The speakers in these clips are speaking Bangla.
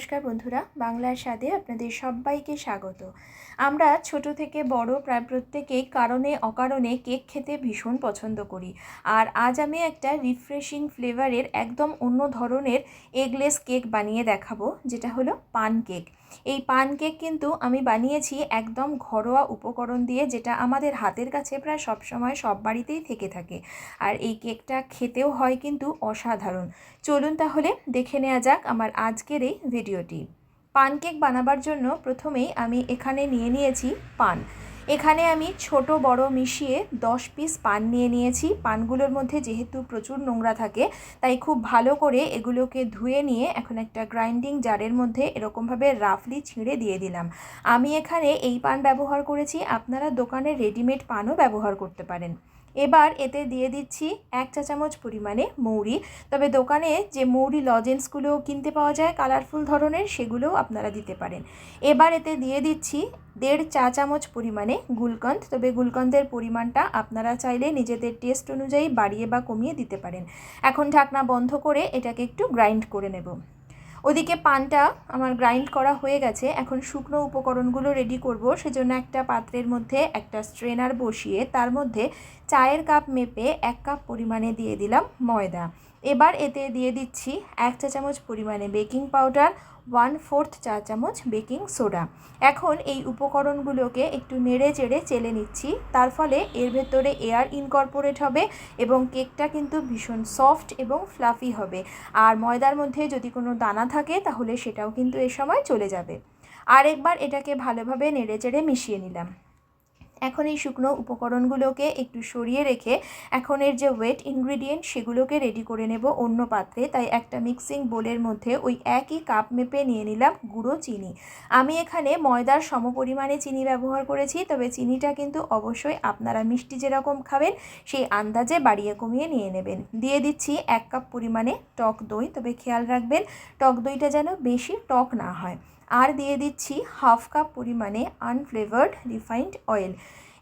নমস্কার বন্ধুরা, বাংলার স্বাদে আপনাদের সবাইকে স্বাগত। আমরা ছোট থেকে বড় প্রায় প্রত্যেকেই কারণে অকারণে কেক খেতে ভীষণ পছন্দ করি। আর আজ আমি একটা রিফ্রেশিং ফ্লেভারের একদম অন্য ধরনের এগলেস কেক বানিয়ে দেখাবো, যেটা হলো পান কেক এই পান কেক কিন্তু আমি বানিয়েছি একদম ঘরোয়া উপকরণ দিয়ে, যেটা আমাদের হাতের কাছে প্রায় সবসময় সব বাড়িতেই থেকে থাকে। আর এই কেকটা খেতেও হয় কিন্তু অসাধারণ। চলুন তাহলে দেখে নেওয়া যাক আমার আজকের এই ভিডিওটি। পান কেক বানাবার জন্য প্রথমেই আমি এখানে নিয়ে নিয়েছি পান। এখানে আমি ছোট, বড় মিশিয়ে দশ পিস পান নিয়ে নিয়েছি। পানগুলোর মধ্যে যেহেতু প্রচুর নোংরা থাকে, তাই খুব ভালো করে এগুলোকে ধুয়ে নিয়ে এখন একটা গ্রাইন্ডিং জারের মধ্যে এরকমভাবে রাফলি ছিঁড়ে দিয়ে দিলাম। আমি এখানে এই পান ব্যবহার করেছি। আপনারা দোকানে রেডিমেড পানও ব্যবহার করতে পারেন। এবার এতে দিয়ে দিচ্ছি এক চা চামচ পরিমাণে মৌরি। তবে দোকানে যে মৌরি লজেন্সগুলো কিনতে পাওয়া যায় কালারফুল ধরনের, সেগুলোও আপনারা দিতে পারেন। এবার এতে দিয়ে দিচ্ছি দেড় চা চামচ পরিমাণে গুলকন্দ। তবে গুলকন্দের পরিমাণটা আপনারা চাইলে নিজেদের টেস্ট অনুযায়ী বাড়িয়ে বা কমিয়ে দিতে পারেন। এখন ঢাকনা বন্ধ করে এটাকে একটু গ্রাইন্ড করে নেব। ওদিকে পানটা আমার গ্রাইন্ড করা হয়ে গেছে। এখন শুকনো উপকরণগুলো রেডি করব। সেজন্য একটা পাত্রের মধ্যে একটা স্ট্রেনার বসিয়ে তার মধ্যে চায়ের কাপ মেপে এক কাপ পরিমাণে দিয়ে দিলাম ময়দা। এবার এতে দিয়ে দিচ্ছি এক চা চামচ পরিমাণে বেকিং পাউডার ওয়ান ফোর্থ চা চামচ বেকিং সোডা। এখন এই উপকরণগুলোকে একটু নেড়ে চেড়ে চেলে নিচ্ছি। তার ফলে এর ভেতরে এয়ার ইনকর্পোরেট হবে এবং কেকটা কিন্তু ভীষণ সফট এবং ফ্লাফি হবে। আর ময়দার মধ্যে যদি কোনো দানা থাকে, তাহলে সেটাও কিন্তু এ সময় চলে যাবে। আরেকবার এটাকে ভালোভাবে নেড়ে চেড়ে মিশিয়ে নিলাম। এখন এই শুকনো উপকরণগুলোকে একটু সরিয়ে রেখে এখন এর যে ওয়েট ইনগ্রিডিয়েন্ট সেগুলোকে রেডি করে নেব অন্য পাত্রে। তাই একটা মিক্সিং বোলের মধ্যে ওই একই কাপ মেপে নিয়ে নিলাম গুঁড়ো চিনি। আমি এখানে ময়দার সমপরিমাণে চিনি ব্যবহার করেছি, তবে চিনিটা কিন্তু অবশ্যই আপনারা মিষ্টি যেরকম খাবেন, সেই আন্দাজে বাড়িয়ে কমিয়ে নিয়ে নেবেন। দিয়ে দিচ্ছি এক কাপ পরিমাণে টক দই, তবে খেয়াল রাখবেন টক দইটা যেন বেশি টক না হয়। আর দিয়ে দিচ্ছি হাফ কাপ পরিমাণে আনফ্লেভার্ড রিফাইন্ড অয়েল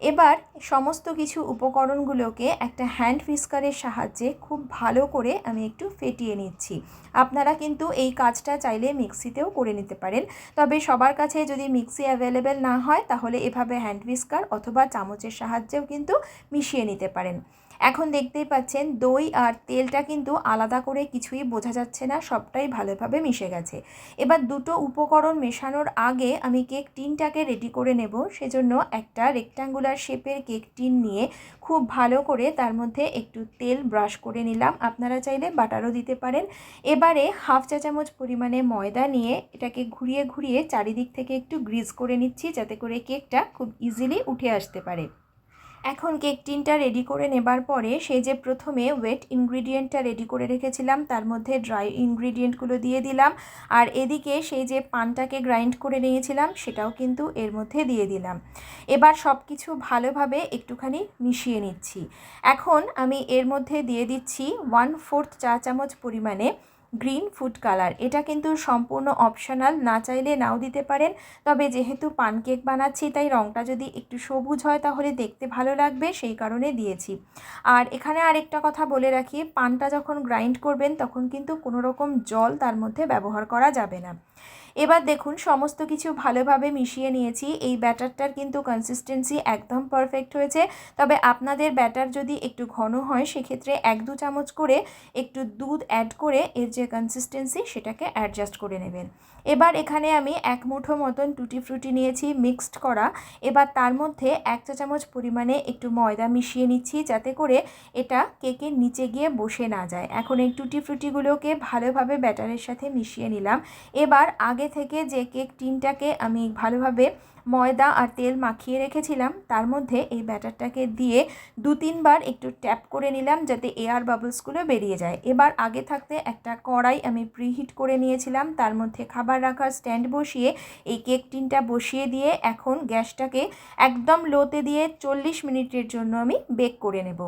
এবার সমস্ত কিছু উপকরণগুলোকে একটা হ্যান্ড ফিস্কারের সাহায্যে খুব ভালো করে আমি একটু ফেটিয়ে নিচ্ছি। আপনারা কিন্তু এই কাজটা চাইলে মিক্সিতেও করে নিতে পারেন। তবে সবার কাছে যদি মিক্সি অ্যাভেলেবেল না হয়, তাহলে এভাবে হ্যান্ড ফিস্কার অথবা চামচের সাহায্যেও কিন্তু মিশিয়ে নিতে পারেন। এখন দেখতেই পাচ্ছেন দই আর তেলটা কিন্তু আলাদা করে কিছুই বোঝা যাচ্ছে না, সবটাই ভালোভাবে মিশে গেছে। এবার দুটো উপকরণ মেশানোর আগে আমি কেক টিনটাকে রেডি করে নেব। সেজন্য একটা রেক্ট্যাঙ্গুলার শেপের কেক টিন নিয়ে খুব ভালো করে তার মধ্যে একটু তেল ব্রাশ করে নিলাম। আপনারা চাইলে বাটারও দিতে পারেন। এবারে হাফ চা চামচ পরিমাণে ময়দা নিয়ে এটাকে ঘুরিয়ে ঘুরিয়ে চারিদিক থেকে একটু গ্রিজ করে নিচ্ছি, যাতে করে কেকটা খুব ইজিলি উঠে আসতে পারে। এখন কেক টিনটা রেডি করে নেবার পরে সেই যে প্রথমে ওয়েট ইনগ্রিডিয়েন্টটা রেডি করে রেখেছিলাম, তার মধ্যে ড্রাই ইনগ্রিডিয়েন্টগুলো দিয়ে দিলাম। আর এদিকে সেই যে পানটাকে গ্রাইন্ড করে নিয়েছিলাম, সেটাও কিন্তু এর মধ্যে দিয়ে দিলাম। এবার সব কিছু ভালোভাবে একটুখানি মিশিয়ে নিচ্ছি। এখন আমি এর মধ্যে দিয়ে দিচ্ছি ওয়ান ফোর্থ চা চামচ পরিমাণে গ্রিন ফুড কালার। এটা কিন্তু সম্পূর্ণ অপশনাল না চাইলে নাও দিতে পারেন। তবে যেহেতু পানকেক বানাচ্ছি, তাই রঙটা যদি একটু সবুজ হয়, তাহলে দেখতে ভালো লাগবে, সেই কারণে দিয়েছি। আর এখানে আরেকটা কথা বলে রাখি, পানটা যখন গ্রাইন্ড করবেন, তখন কিন্তু কোনো রকম জল তার মধ্যে ব্যবহার করা যাবে না। এবার দেখুন, সমস্ত কিছু ভালোভাবে মিশিয়ে নিয়েছি। এই ব্যাটারটার কিন্তু কনসিস্টেন্সি একদম পারফেক্ট হয়েছে। তবে আপনাদের ব্যাটার যদি একটু ঘন হয়, সেক্ষেত্রে এক দু চামচ করে একটু দুধ অ্যাড করে এর যে কনসিস্টেন্সি সেটাকে অ্যাডজাস্ট করে নেবেন। এবার এখানে আমি এক মুঠো মতন টুটি ফ্রুটি নিয়েছি মিক্সড করা। এবার তার মধ্যে এক চা চামচ পরিমাণে একটু ময়দা মিশিয়ে নিচ্ছি, যাতে করে এটা কেকের নিচে গিয়ে বসে না যায়। এখন এই টুটি ফ্রুটিগুলোকে ভালোভাবে ব্যাটারের সাথে মিশিয়ে নিলাম। এবার আগে থেকে যে কেক টিনটাকে আমি ভালোভাবে ময়দা আর তেল মাখিয়ে রেখেছিলাম, তার মধ্যে এই ব্যাটারটাকে দিয়ে দু তিনবার একটু ট্যাপ করে নিলাম যাতে এয়ার বাবলসগুলো বেরিয়ে যায়। এবার আগে থাকতে একটা কড়াই আমি প্রিহিট করে নিয়েছিলাম, তার মধ্যে খাবার রাখার স্ট্যান্ড বসিয়ে এই কেক টিনটা বসিয়ে দিয়ে এখন গ্যাসটাকে একদম লোতে দিয়ে চল্লিশ মিনিটের জন্য আমি বেক করে নেব।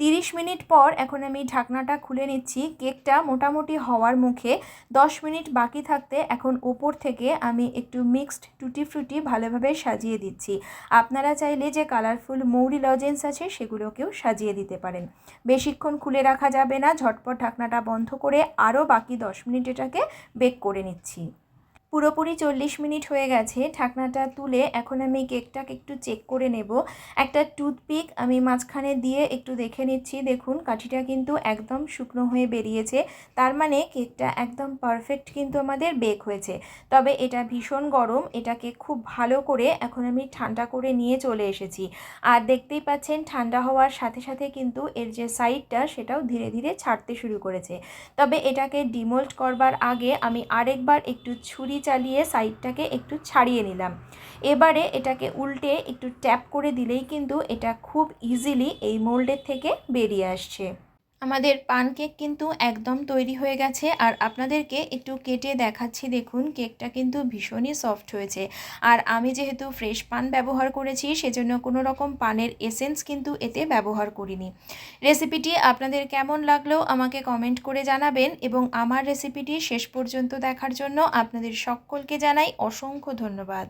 তিরিশ মিনিট পর এখন আমি ঢাকনাটা খুলে নিচ্ছি। কেকটা মোটামুটি হওয়ার মুখে দশ মিনিট বাকি থাকতে এখন ওপর থেকে আমি একটু মিক্সড টুটি ফ্রুটি ভালোভাবে সাজিয়ে দিচ্ছি। আপনারা চাইলে যে কালারফুল মৌরি লজেন্স আছে সেগুলোকেও সাজিয়ে দিতে পারেন। বেশিক্ষণ খুলে রাখা যাবে না, ঝটপট ঢাকনাটা বন্ধ করে আরও বাকি দশ মিনিট এটাকে বেক করে নিচ্ছি। পুরোপুরি চল্লিশ মিনিট হয়ে গেছে। ঢাকনাটা তুলে এখন আমি কেকটাকে একটু চেক করে নেব। একটা টুথপিক আমি মাঝখানে দিয়ে একটু দেখে নিচ্ছি। দেখুন, কাঠিটা কিন্তু একদম শুকনো হয়ে বেরিয়েছে। তার মানে কেকটা একদম পারফেক্ট কিন্তু আমাদের বেক হয়েছে। তবে এটা ভীষণ গরম, এটাকে খুব ভালো করে এখন আমি ঠান্ডা করে নিয়ে চলে এসেছি। আর দেখতেই পাচ্ছেন, ঠান্ডা হওয়ার সাথে সাথে কিন্তু এর যে সাইডটা সেটাও ধীরে ধীরে ছাড়তে শুরু করেছে। তবে এটাকে ডিমোল্ড করবার আগে আমি আরেকবার একটু ছুরি চালিয়ে সাইডটাকে একটু ছাড়িয়ে নিলাম। এবারে এটাকে উল্টে একটু ট্যাপ করে দিলেই কিন্তু এটা খুব ইজিলি এই মোল্ডের থেকে বেরিয়ে আসছে। আমাদের পান কেক কিন্তু একদম তৈরি হয়ে গেছে আর আপনাদেরকে একটু কেটে দেখাচ্ছি দেখুন, কেকটা কিন্তু ভীষণই সফট হয়েছে। আর আমি যেহেতু ফ্রেশ পান ব্যবহার করেছি, সেজন্য কোনো রকম পানের এসেন্স কিন্তু এতে ব্যবহার করিনি। রেসিপিটি আপনাদের কেমন লাগল আমাকে কমেন্ট করে জানাবেন এবং আমার রেসিপিটি শেষ পর্যন্ত দেখার জন্য আপনাদের সকলকে জানাই অসংখ্য ধন্যবাদ।